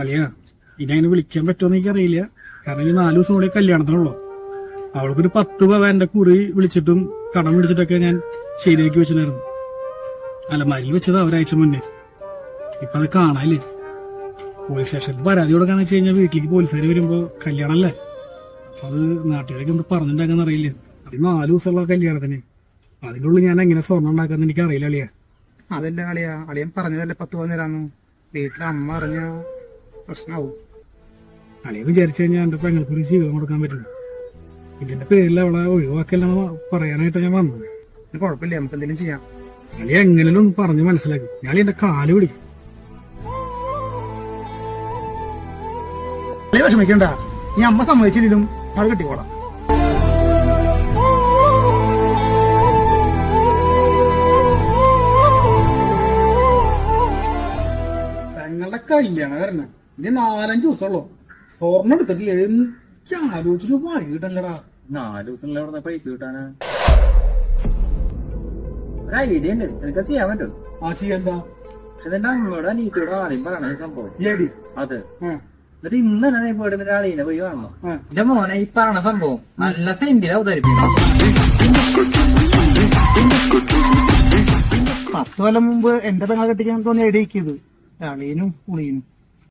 അളിയാ ഇനി അങ്ങനെ വിളിക്കാൻ പറ്റുമോ എനിക്ക് അറിയില്ല കാരണം ഈ നാല് ദിവസം കൂടെ കല്യാണത്തിനുള്ളൂ. അവൾക്കൊരു പത്ത് പവന്റെ കുറി വിളിച്ചിട്ടും കടം വിളിച്ചിട്ടൊക്കെ ഞാൻ ശരിയാക്കി വെച്ചിട്ടുണ്ടായിരുന്നു. മരി വെച്ചത് ഒരാഴ്ച മുന്നേ. ഇപ്പൊ അത് കാണാല്ലേ പോലീസ് സ്റ്റേഷനിൽ പരാതി കൊടുക്കാന്ന് വെച്ച് കഴിഞ്ഞാൽ വീട്ടിലേക്ക് പോലീസുകാർ വരുമ്പോ കല്യാണല്ലേ? അപ്പൊ അത് നാട്ടുകാരൊക്കെ എന്താ പറഞ്ഞിട്ടുണ്ടാക്കാന്ന് അറിയില്ല. അത് നാല് ദിവസമുള്ള കല്യാണത്തിന്. അതിനുള്ളിൽ ഞാൻ എങ്ങനെ സ്വർണം ഉണ്ടാക്കാന്ന് എനിക്ക് അറിയില്ല അളിയാ. അതല്ല അളിയാ. അളിയൻ പറഞ്ഞതല്ലേ പത്ത് പവൻ തരാന്ന്? വീട്ടിലെ അമ്മ അറിഞ്ഞ? പ്രശ്നമാവും അളിയെ വിചാരിച്ചു കഴിഞ്ഞാൽ എന്റെ പെങ്ങൾക്ക് ഒരു ജീവിതം കൊടുക്കാൻ പറ്റില്ല. ഇതിന്റെ പേരിൽ അവളെ ഒഴിവാക്കല്ലെന്ന് പറയാനായിട്ട് ഞാൻ വന്നത്. കുഴപ്പമില്ല നമുക്ക് എന്തെങ്കിലും ചെയ്യാം. അളി എങ്ങനെയും പറഞ്ഞു മനസ്സിലാക്കി. ഞാൻ എന്റെ കാൽ പിടിക്കും. അളിയ വിഷമിക്കണ്ട. നീ അമ്മ സമ്മതിച്ചില്ലും ആൾ കെട്ടിക്കോളാം. പെങ്ങളുടെ കല്യാണം വരണ ഇനി നാലഞ്ച് ദിവസമുള്ളൂ. സ്വർണം എടുത്തിട്ടില്ല. എനിക്ക് ആലോചിച്ചിട്ട് വൈകിട്ടല്ലടാ. നാല് ദിവസം ഇവിടെ പൈസ കിട്ടാനാ? ഒരു ഐഡിയ ഉണ്ട്. നിനക്ക് ചെയ്യാൻ പറ്റും. ആ ചെയ്യാന്താ പക്ഷെ നിന്റെ അമ്മയോട് അനീത്തിയോട് ആദ്യം പറയണ സംഭവം. ഏടി? അത്. എന്നിട്ട് ഇന്ന് തന്നെ നീ പോയിട്ട് നിന്റെ അളീനെ പോയി ആ. എന്റെ മോനെ ഈ പറഞ്ഞ സംഭവം നല്ല സെന്റിനെ അവതരിപ്പിക്കണം പത്ത് കൊല്ലം മുമ്പ് എന്റെ പെങ്ങളെ കെട്ടിക്കാൻ തോന്നിയ ഇടയ്ക്കത് അളിയനും ഉളിയനും.